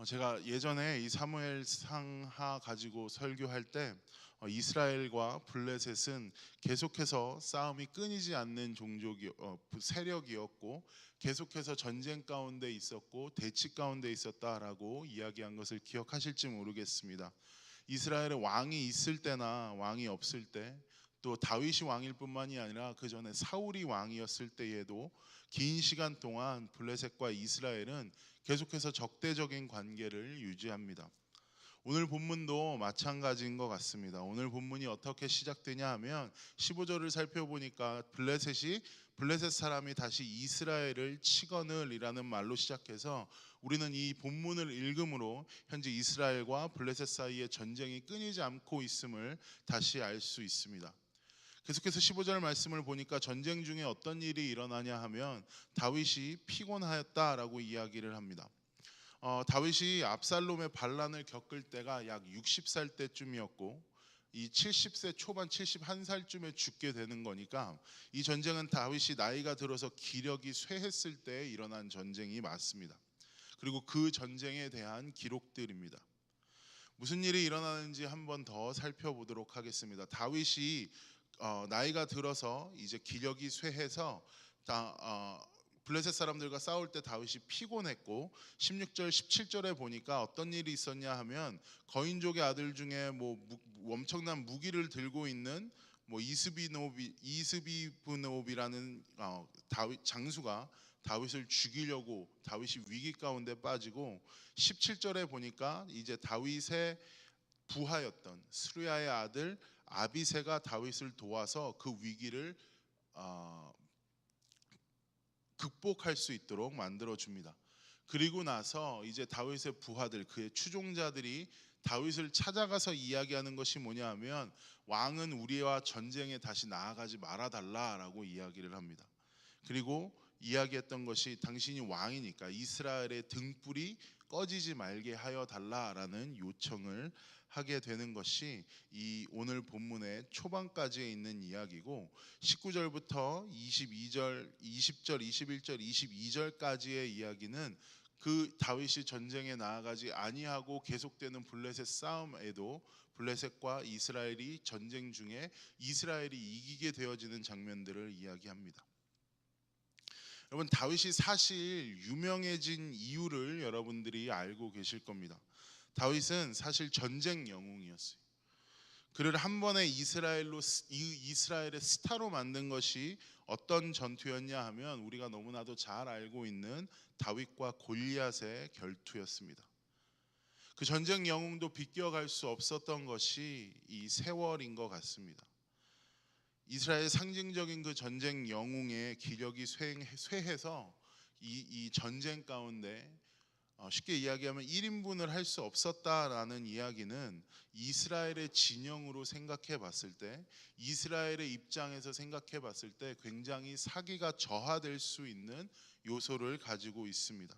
어, 제가 예전에 이 사무엘 상하 가지고 설교할 때 어, 이스라엘과 블레셋은 계속해서 싸움이 끊이지 않는 종족이 어, 세력이었고 계속해서 전쟁 가운데 있었고 대치 가운데 있었다라고 이야기한 것을 기억하실지 모르겠습니다. 이스라엘의 왕이 있을 때나 왕이 없을 때 또 다윗이 왕일 뿐만이 아니라 그 전에 사울이 왕이었을 때에도 긴 시간 동안 블레셋과 이스라엘은 계속해서 적대적인 관계를 유지합니다. 오늘 본문도 마찬가지인 것 같습니다. 오늘 본문이 어떻게 시작되냐 하면 15절을 살펴보니까 블레셋이 블레셋 사람이 다시 이스라엘을 치거늘이라는 말로 시작해서 우리는 이 본문을 읽음으로 현재 이스라엘과 블레셋 사이의 전쟁이 끊이지 않고 있음을 다시 알 수 있습니다. 계속해서 15절 말씀을 보니까 전쟁 중에 어떤 일이 일어나냐 하면 다윗이 피곤하였다라고 이야기를 합니다. 어, 다윗이 압살롬의 반란을 겪을 때가 약 60살 때쯤이었고 이 70세 초반 71살쯤에 죽게 되는 거니까 이 전쟁은 다윗이 나이가 들어서 기력이 쇠했을 때 일어난 전쟁이 맞습니다. 그리고 그 전쟁에 대한 기록들입니다. 무슨 일이 일어나는지 한번 더 살펴보도록 하겠습니다. 다윗이 어, 나이가 들어서 이제 기력이 쇠해서 다, 어, 블레셋 사람들과 싸울 때 다윗이 피곤했고 16절 17절에 보니까 어떤 일이 있었냐 하면 거인족의 아들 중에 뭐 무, 엄청난 무기를 들고 있는 뭐 이스비노비 이스비브노비라는 어, 다윗 장수가 다윗을 죽이려고 다윗이 위기 가운데 빠지고 17절에 보니까 이제 다윗의 부하였던 스루야의 아들 아비세가 다윗을 도와서 그 위기를 어, 극복할 수 있도록 만들어 줍니다. 그리고 나서 이제 다윗의 부하들 그의 추종자들이 다윗을 찾아가서 이야기하는 것이 뭐냐 하면 왕은 우리와 전쟁에 다시 나아가지 말아 달라라고 이야기를 합니다. 그리고 이야기했던 것이 당신이 왕이니까 이스라엘의 등불이 꺼지지 말게 하여 달라라는 요청을 하게 되는 것이 이 오늘 본문의 초반까지에 있는 이야기고 19절부터 22절, 20절, 21절, 22절까지의 이야기는 그 다윗이 전쟁에 나아가지 아니하고 계속되는 블레셋 싸움에도 블레셋과 이스라엘이 전쟁 중에 이스라엘이 이기게 되어지는 장면들을 이야기합니다. 여러분 다윗이 사실 유명해진 이유를 여러분들이 알고 계실 겁니다. 다윗은 사실 전쟁 영웅이었어요. 그를 한 번에 이스라엘로 이스라엘의 스타로 만든 것이 어떤 전투였냐 하면 우리가 너무나도 잘 알고 있는 다윗과 골리앗의 결투였습니다. 그 전쟁 영웅도 비껴갈 수 없었던 것이 이 세월인 것 같습니다. 이스라엘 상징적인 그 전쟁 영웅의 기력이 쇠해서 이, 이 전쟁 가운데 어, 쉽게 이야기하면 1인분을 할 수 없었다라는 이야기는 이스라엘의 진영으로 생각해 봤을 때 이스라엘의 입장에서 생각해 봤을 때 굉장히 사기가 저하될 수 있는 요소를 가지고 있습니다.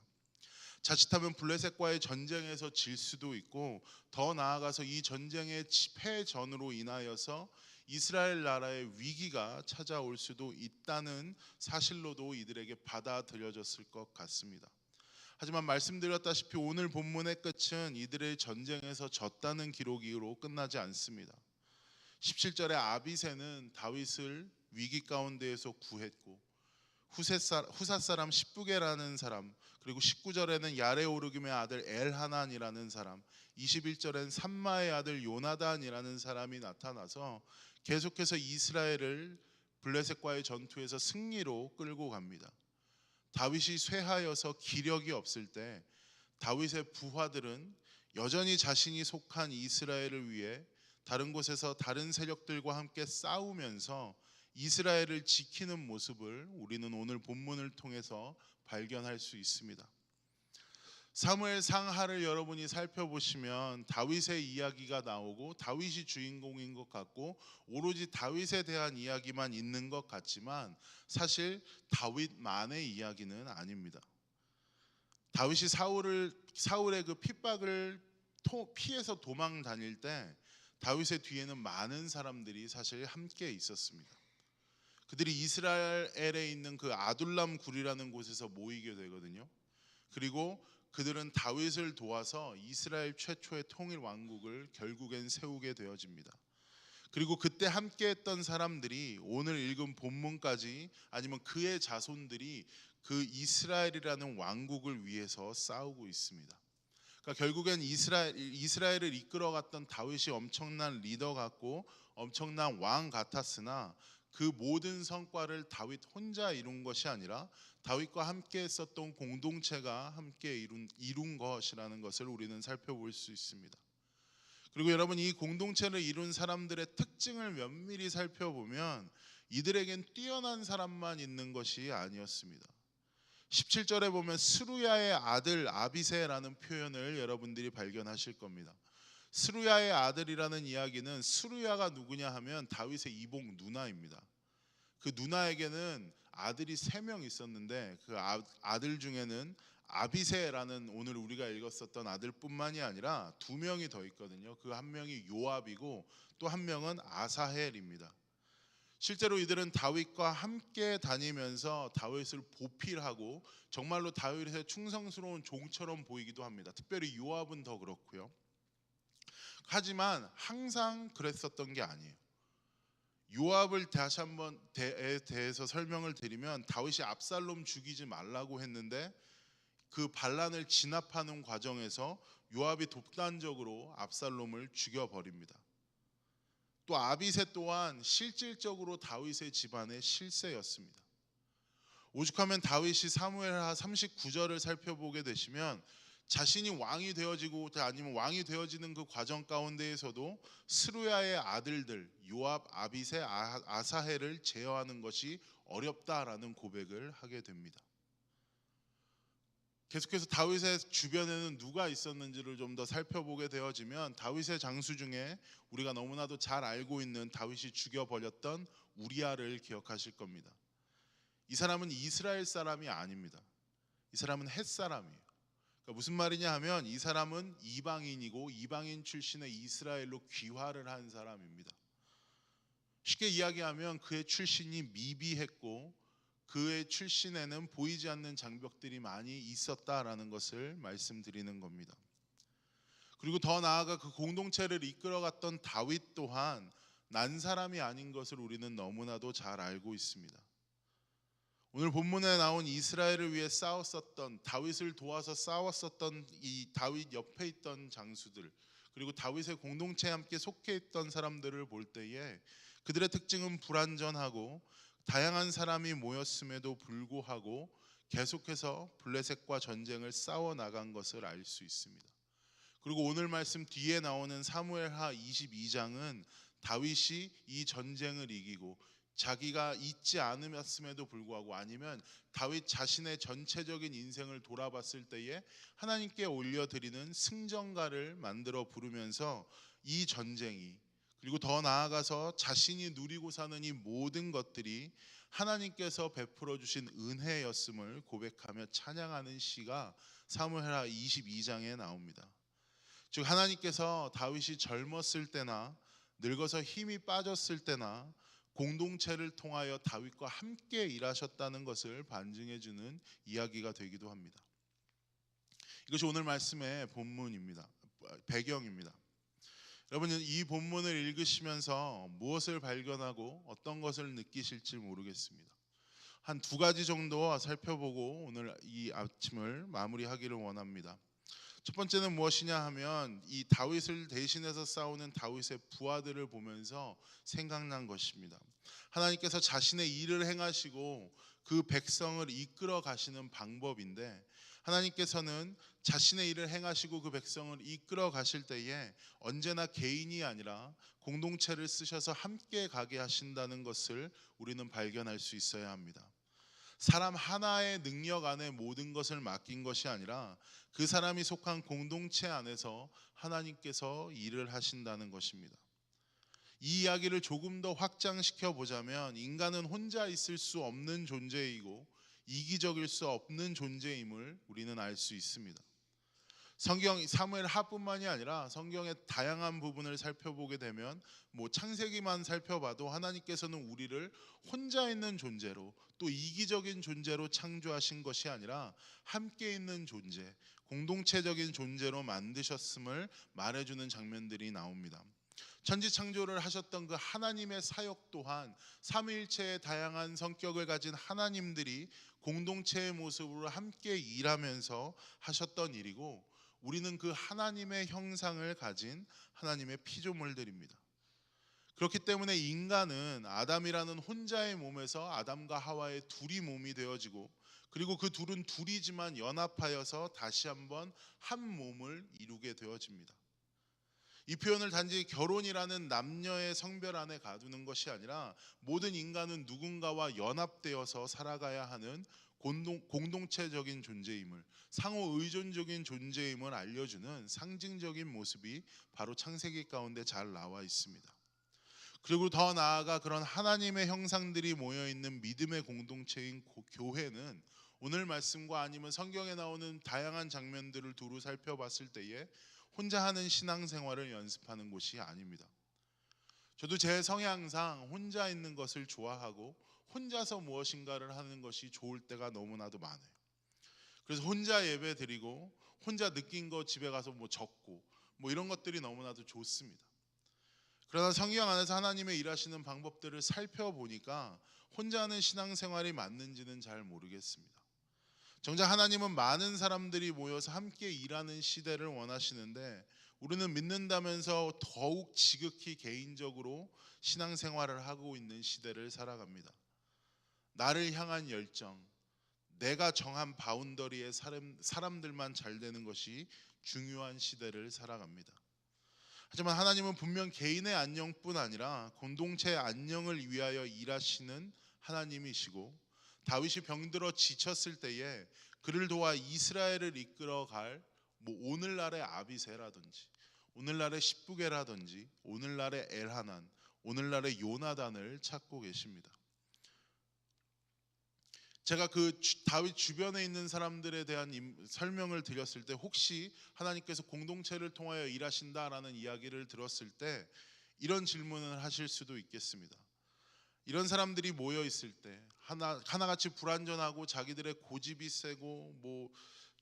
자칫하면 블레셋과의 전쟁에서 질 수도 있고 더 나아가서 이 전쟁의 패전으로 인하여서 이스라엘 나라의 위기가 찾아올 수도 있다는 사실로도 이들에게 받아들여졌을 것 같습니다. 하지만 말씀드렸다시피 오늘 본문의 끝은 이들의 전쟁에서 졌다는 기록으로 끝나지 않습니다. 17절에 아비세는 다윗을 위기 가운데에서 구했고 후사 사람 십부게라는 사람 그리고 19절에는 야레오르김의 아들 엘하난이라는 사람 21절엔 삼마의 아들 요나단이라는 사람이 나타나서 계속해서 이스라엘을 블레셋과의 전투에서 승리로 끌고 갑니다. 다윗이 쇠하여서 기력이 없을 때 다윗의 부하들은 여전히 자신이 속한 이스라엘을 위해 다른 곳에서 다른 세력들과 함께 싸우면서 이스라엘을 지키는 모습을 우리는 오늘 본문을 통해서 발견할 수 있습니다. 사무엘 상하를 여러분이 살펴보시면 다윗의 이야기가 나오고 다윗이 주인공인 것 같고 오로지 다윗에 대한 이야기만 있는 것 같지만 사실 다윗만의 이야기는 아닙니다. 다윗이 사울을 사울의 그 핍박을 피해서 도망 다닐 때 다윗의 뒤에는 많은 사람들이 사실 함께 있었습니다. 그들이 이스라엘에 있는 그 아둘람 굴이라는 곳에서 모이게 되거든요. 그리고 그들은 다윗을 도와서 이스라엘 최초의 통일 왕국을 결국엔 세우게 되어집니다. 그리고 그때 함께 했던 사람들이 오늘 읽은 본문까지 아니면 그의 자손들이 그 이스라엘이라는 왕국을 위해서 싸우고 있습니다. 그러니까 결국엔 이스라엘 이스라엘을 이끌어갔던 다윗이 엄청난 리더 같고 엄청난 왕 같았으나 그 모든 성과를 다윗 혼자 이룬 것이 아니라 다윗과 함께 했었던 공동체가 함께 이룬, 이룬 것이라는 것을 우리는 살펴볼 수 있습니다. 그리고 여러분 이 공동체를 이룬 사람들의 특징을 면밀히 살펴보면 이들에겐 뛰어난 사람만 있는 것이 아니었습니다. 17절에 보면 스루야의 아들 아비세라는 표현을 여러분들이 발견하실 겁니다. 스루야의 아들이라는 이야기는 스루야가 누구냐 하면 다윗의 이복 누나입니다. 그 누나에게는 아들이 세 명 있었는데 그 아, 아들 중에는 아비세라는 오늘 우리가 읽었었던 아들뿐만이 아니라 두 명이 더 있거든요. 그 한 명이 요압이고 또 한 명은 아사헬입니다. 실제로 이들은 다윗과 함께 다니면서 다윗을 보필하고 정말로 다윗의 충성스러운 종처럼 보이기도 합니다. 특별히 요압은 더 그렇고요. 하지만 항상 그랬었던 게 아니에요. 요압을 다시 한번 에 대해서 설명을 드리면 다윗이 압살롬 죽이지 말라고 했는데 그 반란을 진압하는 과정에서 요압이 독단적으로 압살롬을 죽여 버립니다. 또 아비세 또한 실질적으로 다윗의 집안의 실세였습니다. 오죽하면 다윗이 사무엘하 39절을 살펴보게 되시면 자신이 왕이 되어지고 아니면 왕이 되어지는 그 과정 가운데에서도 스루야의 아들들 요압, 아비세, 아, 아사헬을 제어하는 것이 어렵다라는 고백을 하게 됩니다. 계속해서 다윗의 주변에는 누가 있었는지를 좀 더 살펴보게 되어지면 다윗의 장수 중에 우리가 너무나도 잘 알고 있는 다윗이 죽여 버렸던 우리아를 기억하실 겁니다. 이 사람은 이스라엘 사람이 아닙니다. 이 사람은 햇 사람이에요. 그러니까 무슨 말이냐 하면 이 사람은 이방인이고 이방인 출신의 이스라엘로 귀화를 한 사람입니다. 쉽게 이야기하면 그의 출신이 미비했고 그의 출신에는 보이지 않는 장벽들이 많이 있었다라는 것을 말씀드리는 겁니다. 그리고 더 나아가 그 공동체를 이끌어갔던 다윗 또한 난 사람이 아닌 것을 우리는 너무나도 잘 알고 있습니다. 오늘 본문에 나온 이스라엘을 위해 싸웠었던 다윗을 도와서 싸웠었던 이 다윗 옆에 있던 장수들 그리고 다윗의 공동체에 함께 속해 있던 사람들을 볼 때에 그들의 특징은 불완전하고 다양한 사람이 모였음에도 불구하고 계속해서 블레셋과 전쟁을 싸워 나간 것을 알 수 있습니다. 그리고 오늘 말씀 뒤에 나오는 사무엘하 22장은 다윗이 이 전쟁을 이기고 자기가 잊지 않으었음에도 불구하고 아니면 다윗 자신의 전체적인 인생을 돌아봤을 때에 하나님께 올려드리는 승전가를 만들어 부르면서 이 전쟁이 그리고 더 나아가서 자신이 누리고 사는 이 모든 것들이 하나님께서 베풀어 주신 은혜였음을 고백하며 찬양하는 시가 사무엘하 22장에 나옵니다. 즉 하나님께서 다윗이 젊었을 때나 늙어서 힘이 빠졌을 때나 공동체를 통하여 다윗과 함께 일하셨다는 것을 반증해 주는 이야기가 되기도 합니다. 이것이 오늘 말씀의 본문입니다. 배경입니다. 여러분 이 본문을 읽으시면서 무엇을 발견하고 어떤 것을 느끼실지 모르겠습니다. 한 두 가지 정도 살펴보고 오늘 이 아침을 마무리하기를 원합니다. 첫 번째는 무엇이냐 하면 이 다윗을 대신해서 싸우는 다윗의 부하들을 보면서 생각난 것입니다. 하나님께서 자신의 일을 행하시고 그 백성을 이끌어 가시는 방법인데 하나님께서는 자신의 일을 행하시고 그 백성을 이끌어 가실 때에 언제나 개인이 아니라 공동체를 쓰셔서 함께 가게 하신다는 것을 우리는 발견할 수 있어야 합니다. 사람 하나의 능력 안에 모든 것을 맡긴 것이 아니라 그 사람이 속한 공동체 안에서 하나님께서 일을 하신다는 것입니다. 이 이야기를 조금 더 확장시켜 보자면 인간은 혼자 있을 수 없는 존재이고 이기적일 수 없는 존재임을 우리는 알 수 있습니다. 성경 사무엘 하뿐만이 아니라 성경의 다양한 부분을 살펴보게 되면 뭐 창세기만 살펴봐도 하나님께서는 우리를 혼자 있는 존재로 또 이기적인 존재로 창조하신 것이 아니라 함께 있는 존재, 공동체적인 존재로 만드셨음을 말해주는 장면들이 나옵니다. 천지 창조를 하셨던 그 하나님의 사역 또한 삼위일체의 다양한 성격을 가진 하나님들이 공동체의 모습으로 함께 일하면서 하셨던 일이고 우리는 그 하나님의 형상을 가진 하나님의 피조물들입니다. 그렇기 때문에 인간은 아담이라는 혼자의 몸에서 아담과 하와의 둘이 몸이 되어지고 그리고 그 둘은 둘이지만 연합하여서 다시 한번 한 몸을 이루게 되어집니다. 이 표현을 단지 결혼이라는 남녀의 성별 안에 가두는 것이 아니라 모든 인간은 누군가와 연합되어서 살아가야 하는 공동, 공동 체적인 존재임을 상호 의존적인 존재임을 알려주는 상징적인 모습이 바로 창세기 가운데 잘 나와 있습니다. 그리고 더 나아가 그런 하나님의 형상들이 모여 있는 믿음의 공동체인 고- 교회는 오늘 말씀과 아니면 성경에 나오는 다양한 장면들을 두루 살펴봤을 때에 혼자 하는 신앙생활을 연습하는 곳이 아닙니다. 저도 제 성향상 혼자 있는 것을 좋아하고 혼자서 무엇인가를 하는 것이 좋을 때가 너무나도 많아요. 그래서 혼자 예배 드리고 혼자 느낀 거 집에 가서 뭐 적고 뭐 이런 것들이 너무나도 좋습니다. 그러나 성경 안에서 하나님의 일하시는 방법들을 살펴보니까 혼자 하는 신앙생활이 맞는지는 잘 모르겠습니다. 정작 하나님은 많은 사람들이 모여서 함께 일하는 시대를 원하시는데 우리는 믿는다면서 더욱 지극히 개인적으로 신앙생활을 하고 있는 시대를 살아갑니다. 나를 향한 열정, 내가 정한 바운더리의 사람, 사람들만 잘 되는 것이 중요한 시대를 살아갑니다. 하지만 하나님은 분명 개인의 안녕뿐 아니라 공동체의 안녕을 위하여 일하시는 하나님이시고 다윗이 병들어 지쳤을 때에 그를 도와 이스라엘을 이끌어갈 뭐 오늘날의 아비세라든지 오늘날의 십부게라든지 오늘날의 엘하난 오늘날의 요나단을 찾고 계십니다. 제가 그 주- 다윗 주변에 있는 사람들에 대한 임- 설명을 드렸을 때 혹시 하나님께서 공동체를 통하여 일하신다라는 이야기를 들었을 때 이런 질문을 하실 수도 있겠습니다. 이런 사람들이 모여 있을 때 하나 하나같이 불완전하고 자기들의 고집이 세고 뭐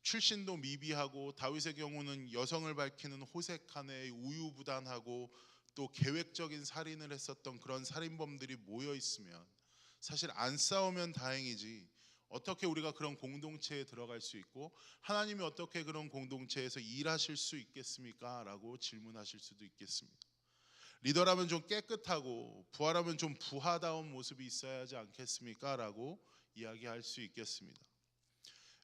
출신도 미비하고 다윗의 경우는 여성을 밝히는 호색한에 우유부단하고 또 계획적인 살인을 했었던 그런 살인범들이 모여 있으면 사실 안 싸우면 다행이지 어떻게 우리가 그런 공동체에 들어갈 수 있고 하나님이 어떻게 그런 공동체에서 일하실 수 있겠습니까? 라고 질문하실 수도 있겠습니다. 리더라면 좀 깨끗하고 부하라면 좀 부하다운 모습이 있어야 하지 않겠습니까? 라고 이야기할 수 있겠습니다.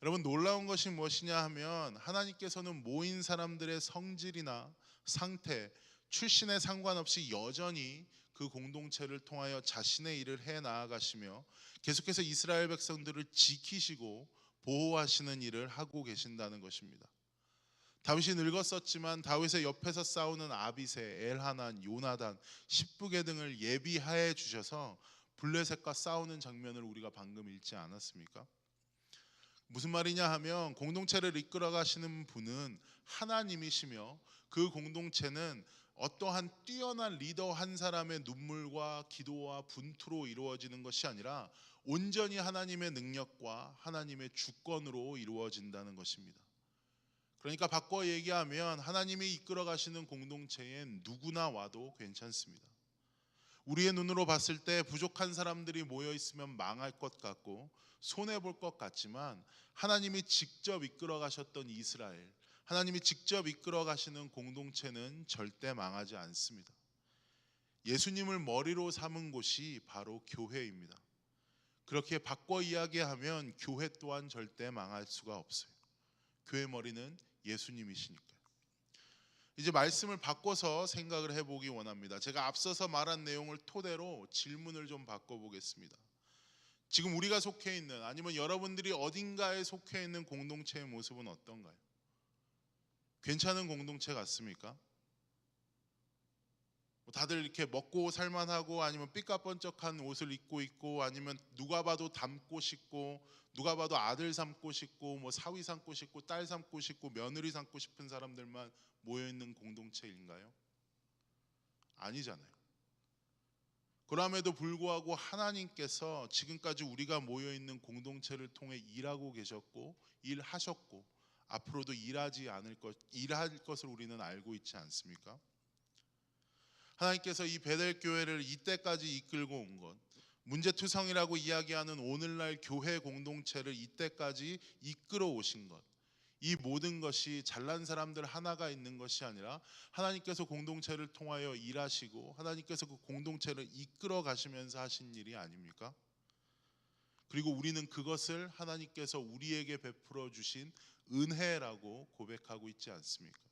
여러분 놀라운 것이 무엇이냐 하면 하나님께서는 모인 사람들의 성질이나 상태, 출신에 상관없이 여전히 그 공동체를 통하여 자신의 일을 해 나아가시며 계속해서 이스라엘 백성들을 지키시고 보호하시는 일을 하고 계신다는 것입니다. 다윗이 늙었었지만 다윗의 옆에서 싸우는 아비세, 엘하난, 요나단, 십부게 등을 예비하여 주셔서 블레셋과 싸우는 장면을 우리가 방금 읽지 않았습니까? 무슨 말이냐 하면 공동체를 이끌어 가시는 분은 하나님이시며 그 공동체는 어떠한 뛰어난 리더 한 사람의 눈물과 기도와 분투로 이루어지는 것이 아니라 온전히 하나님의 능력과 하나님의 주권으로 이루어진다는 것입니다. 그러니까 바꿔 얘기하면 하나님이 이끌어 가시는 공동체엔 누구나 와도 괜찮습니다. 우리의 눈으로 봤을 때 부족한 사람들이 모여 있으면 망할 것 같고 손해 볼 것 같지만 하나님이 직접 이끌어 가셨던 이스라엘, 하나님이 직접 이끌어 가시는 공동체는 절대 망하지 않습니다. 예수님을 머리로 삼은 곳이 바로 교회입니다. 그렇게 바꿔 이야기하면 교회 또한 절대 망할 수가 없어요. 교회 머리는 예수님이시니까요. 이제 말씀을 바꿔서 생각을 해보기 원합니다. 제가 앞서서 말한 내용을 토대로 질문을 좀 바꿔보겠습니다. 지금 우리가 속해 있는 아니면 여러분들이 어딘가에 속해 있는 공동체의 모습은 어떤가요? 괜찮은 공동체 같습니까? 뭐 다들 이렇게 먹고 살만하고 아니면 삐까번쩍한 옷을 입고 있고 아니면 누가 봐도 닮고 싶고 누가 봐도 아들 삼고 싶고 뭐 사위 삼고 싶고 딸 삼고 싶고 며느리 삼고 싶은 사람들만 모여 있는 공동체인가요? 아니잖아요. 그럼에도 불구하고 하나님께서 지금까지 우리가 모여 있는 공동체를 통해 일하고 계셨고 일하셨고 앞으로도 일하지 않을 것 일할 것을 우리는 알고 있지 않습니까? 하나님께서 이 베델 교회를 이때까지 이끌고 온 것, 문제투성이라고 이야기하는 오늘날 교회 공동체를 이때까지 이끌어 오신 것, 이 모든 것이 잘난 사람들 하나가 있는 것이 아니라 하나님께서 공동체를 통하여 일하시고 하나님께서 그 공동체를 이끌어 가시면서 하신 일이 아닙니까? 그리고 우리는 그것을 하나님께서 우리에게 베풀어 주신 은혜라고 고백하고 있지 않습니까?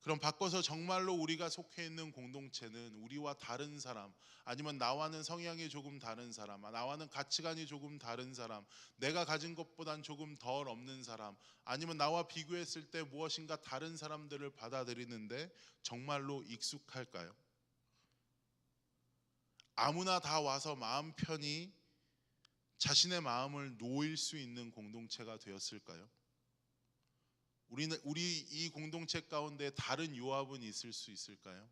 그럼 바꿔서 정말로 우리가 속해 있는 공동체는 우리와 다른 사람 아니면 나와는 성향이 조금 다른 사람 나와는 가치관이 조금 다른 사람 내가 가진 것보단 조금 덜 없는 사람 아니면 나와 비교했을 때 무엇인가 다른 사람들을 받아들이는데 정말로 익숙할까요? 아무나 다 와서 마음 편히 자신의 마음을 놓일 수 있는 공동체가 되었을까요? 우리는 우리 이 공동체 가운데 다른 요합은 있을 수 있을까요?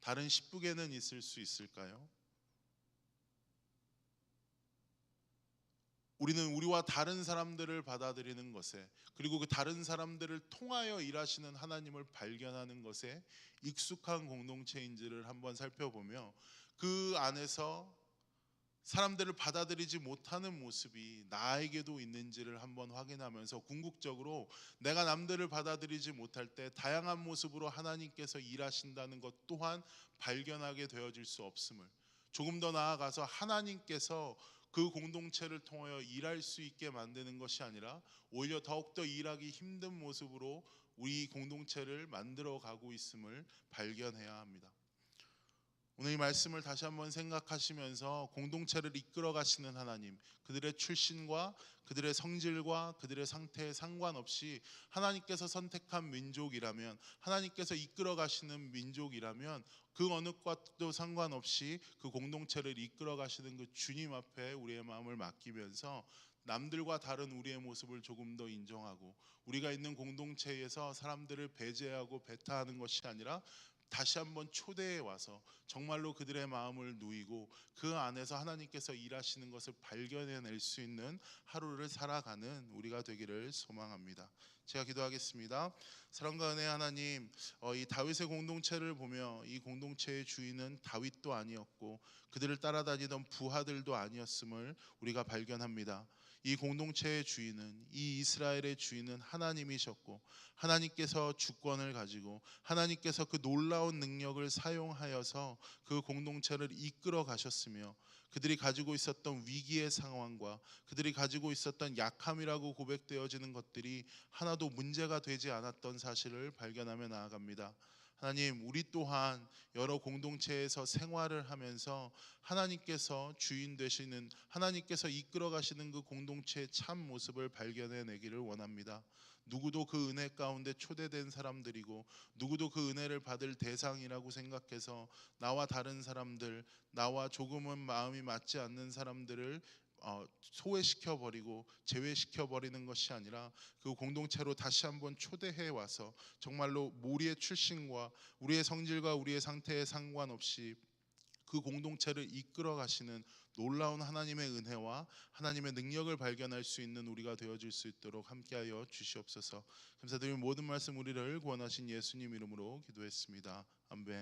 다른 십부계는 있을 수 있을까요? 우리는 우리와 다른 사람들을 받아들이는 것에 그리고 그 다른 사람들을 통하여 일하시는 하나님을 발견하는 것에 익숙한 공동체인지를 한번 살펴보며 그 안에서 사람들을 받아들이지 못하는 모습이 나에게도 있는지를 한번 확인하면서 궁극적으로 내가 남들을 받아들이지 못할 때 다양한 모습으로 하나님께서 일하신다는 것 또한 발견하게 되어질 수 없음을 조금 더 나아가서 하나님께서 그 공동체를 통하여 일할 수 있게 만드는 것이 아니라 오히려 더욱더 일하기 힘든 모습으로 우리 공동체를 만들어 가고 있음을 발견해야 합니다. 오늘 이 말씀을 다시 한번 생각하시면서 공동체를 이끌어 가시는 하나님, 그들의 출신과 그들의 성질과 그들의 상태에 상관없이 하나님께서 선택한 민족이라면 하나님께서 이끌어 가시는 민족이라면 그 어느 것도 상관없이 그 공동체를 이끌어 가시는 그 주님 앞에 우리의 마음을 맡기면서 남들과 다른 우리의 모습을 조금 더 인정하고 우리가 있는 공동체에서 사람들을 배제하고 배타하는 것이 아니라 다시 한번 초대해 와서 정말로 그들의 마음을 누이고 그 안에서 하나님께서 일하시는 것을 발견해낼 수 있는 하루를 살아가는 우리가 되기를 소망합니다. 제가 기도하겠습니다. 사랑과 은혜 하나님, 어, 이 다윗의 공동체를 보며 이 공동체의 주인은 다윗도 아니었고 그들을 따라다니던 부하들도 아니었음을 우리가 발견합니다. 이 공동체의 주인은 이 이스라엘의 주인은 하나님이셨고 하나님께서 주권을 가지고 하나님께서 그 놀라운 능력을 사용하여서 그 공동체를 이끌어 가셨으며 그들이 가지고 있었던 위기의 상황과 그들이 가지고 있었던 약함이라고 고백되어지는 것들이 하나도 문제가 되지 않았던 사실을 발견하며 나아갑니다. 하나님, 우리 또한 여러 공동체에서 생활을 하면서 하나님께서 주인 되시는 하나님께서 이끌어 가시는 그 공동체의 참 모습을 발견해 내기를 원합니다. 누구도 그 은혜 가운데 초대된 사람들이고 누구도 그 은혜를 받을 대상이라고 생각해서 나와 다른 사람들, 나와 조금은 마음이 맞지 않는 사람들을 어, 소외시켜 버리고 제외시켜 버리는 것이 아니라 그 공동체로 다시 한번 초대해 와서 정말로 우리의 출신과 우리의 성질과 우리의 상태에 상관없이 그 공동체를 이끌어 가시는 놀라운 하나님의 은혜와 하나님의 능력을 발견할 수 있는 우리가 되어질 수 있도록 함께하여 주시옵소서. 감사드리며 모든 말씀 우리를 구원하신 예수님 이름으로 기도했습니다. 아멘.